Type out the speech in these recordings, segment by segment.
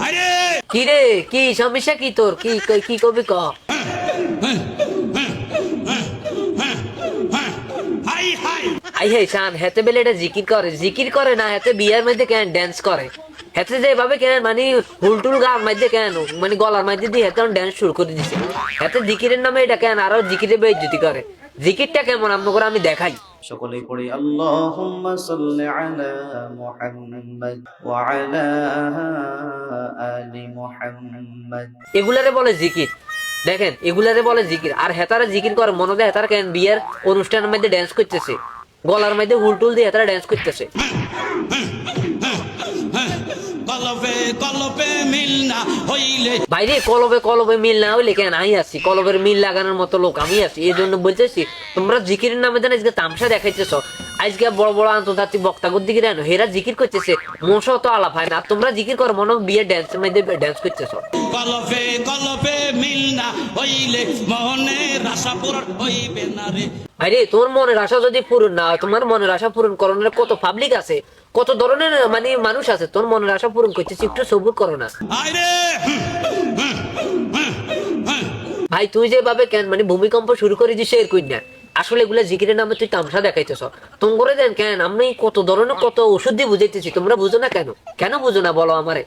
আরে। কি রে কি সমস্যা কি তোর? কি কি- কবি ক? আই হে শান হেতে বেলে এটা জিকির করে। জিকির করে না হেতে বিয়ের মধ্যে কেন ড্যান্স করে? হেতে যেভাবে কেন মানে হুলটুল গার মধ্যে কেন মানে গলার মধ্যে দিয়ে হেতে ড্যান্স শুরু করে দিছে। হেতে জিকিরের নামে এটা কেন আরও জিকিরে বেজ্জতি করে। জিকিরটা কেমন আপনার করে আমি দেখাই। সকলেই পড়ি, আল্লাহুম্মা সাল্লি আলা মুহাম্মাদ ওয়া আলা আলি মুহাম্মাদ। এগুলারে বলে জিকির। দেখেন, এগুলারে বলে জিকির। আর হেতারা জিকির করে, মনে দেয় হেতারা কেন বিয়ের অনুষ্ঠানের মধ্যে ড্যান্স করতেছে। গলার মধ্যে হুলটুল দিয়ে হেতারা ড্যান্স করতেছে। কলবে কলবে মিল না হইলে বাইরে কলবে কলবে মিল না হইলে কেন? আমি আছি। কলবের মিল লাগানোর মতো লোক আমি আছি। এই জন্য বলতেছি তোমরা জিকিরের নামে দেন আজকে তামসা দেখাইতেছ। আজকে বড় বড় আন্তর্জাতিক বক্তাগর দিকে দেন হেরা জিকির করতেছে মশা তো আলাপ হয় না। তোমরা জিকির করো মনে বিয়ের ড্যান্সের মধ্যে ড্যান্স করতেছ। কলবে কলবে মিল না হইলে মনের আশা পূরণ হইবে না রে। আরে তোর মনের আশা যদি পূরণ না হয় তোমার মনের আশা পূরণ করানোর কত পাবলিক আছে? কত ধরনের মানে মানুষ আছে তোর মনের আশা পূরণ করতেছি একটু সবুর করো না। ভাই তুই যেভাবে কেন মানে ভূমিকম্প শুরু করে দিস এর কই না। আসলে এগুলা জিকিরের নামে তুই তামসা দেখাইতেছ। তোম করে দেন কেন আমি কত ধরনের কত ওষুধ দিয়ে বুঝাইতেছি তোমরা বুঝো না কেন? কেন বুঝো না বলো আমারে?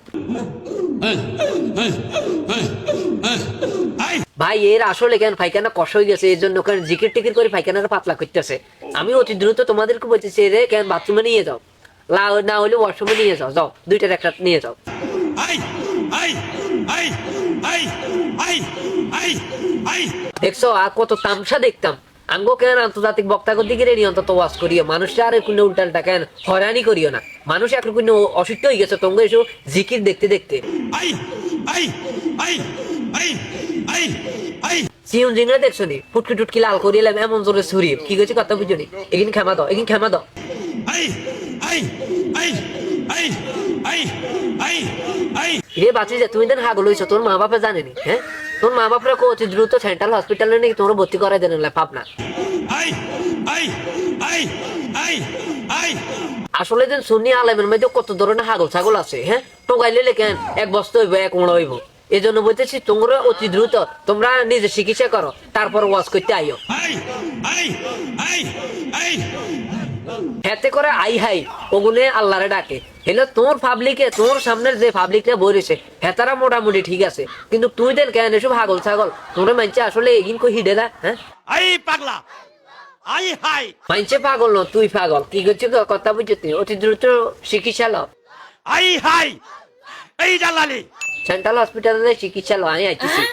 ভাই এর আসলে কেন পায়খানা কষ হয়ে গেছে এর জন্য জিকির টিকির করে পায়খানাটা পাতলা করতেছে। আমি অতি দ্রুত তোমাদেরকে বলতেছি রে কেন বাথরুমে নিয়ে যাও। লা না হলে ওয়াশরুমে নিয়ে যাও যাও দুইটার একটা নিয়ে যাও দেখছ আর কত তামসা দেখতাম। আঙ্গো কেন আন্তর্জাতিক বক্তাগর দিকে রেডি অন্তত ওয়াজ করিও। মানুষটা আর কোনো উল্টালটা কেন হয়রানি করিও না। মানুষ এখন কোনো অসুস্থ হয়ে গেছে তোমরা এসো জিকির দেখতে দেখতে। সিউন জিংরা দেখছ নি ফুটকি টুটকি লাল করিয়ে এলাম এমন জোরে ছুরি কি গেছে কথা বুঝো নি এখানে ক্ষমা দাও এখানে ক্ষমা দাও। রে বাঁচি যে তুমি দেন হাগল হইছো তোর মা বাপে জানেনি হ্যাঁ? তোর মা বাপরা কো অতি দ্রুত সেন্ট্রাল হসপিটালে নাকি তোমরা ভর্তি করাই দেন পাবনা। আই আই আসলে দেন সুন্নি আলেমের মধ্যে কত ধরনের হাগল ছাগল আছে হ্যাঁ? টোকাইলে কেন এক বস্তা হইব এক মোড়া হইব। এই জন্য বলতেছি তোমরা অতি দ্রুত তোমরা নিজে চিকিৎসা করো তারপর ওয়াশ করতে আইও। আই আই আই আই হাতে করে আই হাই ওগুনে আল্লাহরে ডাকে। হেলে তোর পাবলিকে তোর সামনের যে পাবলিকটা বইরেছে হেতারা মোটামুটি ঠিক আছে। কিন্তু তুই দেন কেন এসব হাগল ছাগল? তোমরা মানছে আসলে এগিন কই হিডে না হ্যাঁ? আই পাগলা আই হাই। মানছে পাগল ন তুই পাগল। কি করছিস গো? কথা বুঝছ তুই অতি দ্রুত চিকিৎসা লো। আই হাই এই দালালি সেন্ট্রাল হসপিটালে চিকিৎসা লো আমি আইতেছি।